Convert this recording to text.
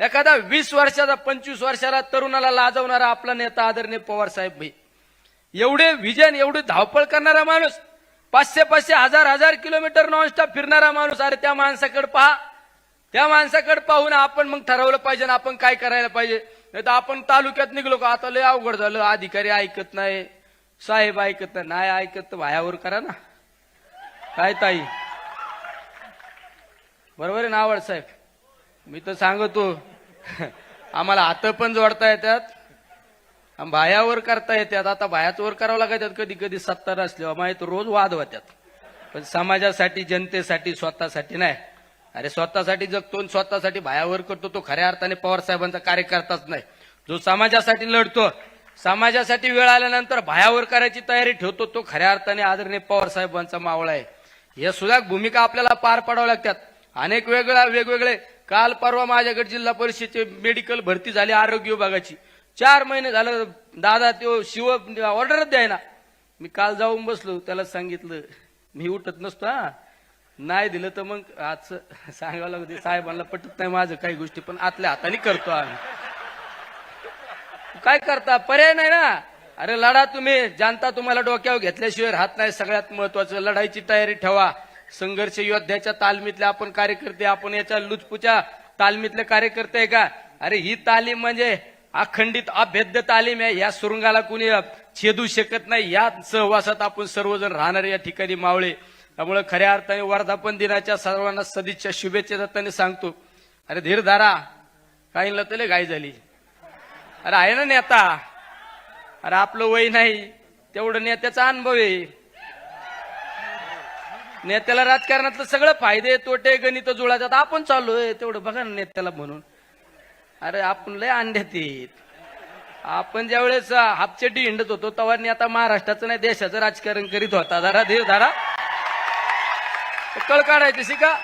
एखादा वीस वर्षाचा पंचवीस वर्षाला तरुणाला लाजवणारा आपला नेता आदरणीय पवार साहेब भाई. एवढे विजन एवढी धावपळ करणारा माणूस पाचशे पाचशे हजार हजार किलोमीटर नॉनस्टॉप फिरणारा माणूस अरे त्या माणसाकडे पहा. त्या माणसाकडे पाहून आपण मग ठरवलं पाहिजे ना आपण काय करायला पाहिजे. नाही तर आपण तालुक्यात निघलो का आता लय अवघड झालं. अधिकारी ऐकत नाही साहेब ऐकत नाही. नाही ऐकत तर भायावर करा ना. काय ताई? बरोबर आहे ना आवड साहेब? मी तर सांगतो. आम्हाला हात पण जोडता येतात. भायावर करता येतात. आता बायाच वर करावं लागतात कधी कधी सत्ता नसल्यावर माहीत रोज वाद होत्यात. पण समाजासाठी जनतेसाठी स्वतःसाठी नाही. अरे स्वतःसाठी जगतो स्वतःसाठी भायावर करतो तो खऱ्या अर्थाने पवार साहेबांचा कार्यकर्ताच नाही. जो समाजासाठी लढतो समाजासाठी वेळ आल्यानंतर भायावर करायची तयारी ठेवतो तो खऱ्या अर्थाने आदरणीय पवार साहेबांचा मावळा आहे. या सुद्धा भूमिका आपल्याला पार पाडाव्या लागतात. अनेक वेगळ्या वेगवेगळे काल परवा माझ्याकडे जिल्हा परिषदेचे मेडिकल भरती झाली आरोग्य विभागाची. चार महिने झालं दादा तो शिव ऑर्डरच द्यायना. मी काल जाऊन बसलो त्याला सांगितलं मी उठत नसतो हा. नाही दिलं तर मग आज सांगावं लागते साहेबांना पटत नाही माझं काही गोष्टी पण आतल्या हाताने करतो आम्ही. काय करता? पर्याय नाही ना. अरे लढा तुम्ही जानता तुम्हाला डोक्यावर घेतल्याशिवाय राहत नाही. सगळ्यात महत्वाचं लढाईची तयारी ठेवा. संघर्ष योद्ध्याच्या तालमीतले आपण कार्यकर्ते आपण याच्या लुचपुच्या तालमीतले कार्यकर्ते आहे का? अरे ही तालीम म्हणजे अखंडित अभेद्य तालीम आहे. या सुरुंगाला कुणी छेदू शकत नाही. या सहवासात आपण सर्वजण राहणार या ठिकाणी मावळे. त्यामुळे खऱ्या अर्थाने वर्धापन दिनाच्या सर्वांना सदिच्छा शुभेच्छा दत्ताने सांगतो. अरे धीर धारा. काही तले घाई झाली. अरे आहे ना नेता. अरे आपलं वय नाही. तेवढं नेत्याचा अनुभव आहे. नेत्याला राजकारणातलं सगळं फायदे तोटे गणित जुळातात आपण चाललोय तेवढं बघा ना नेत्याला म्हणून. अरे आपण लय अंड्यात येत आपण ज्या वेळेस हापचेटी हिंडत होतो तेव्हा नेता महाराष्ट्राचं नाही देशाचं राजकारण करीत होता. जरा धीर धारा. कळ काढायची शिका.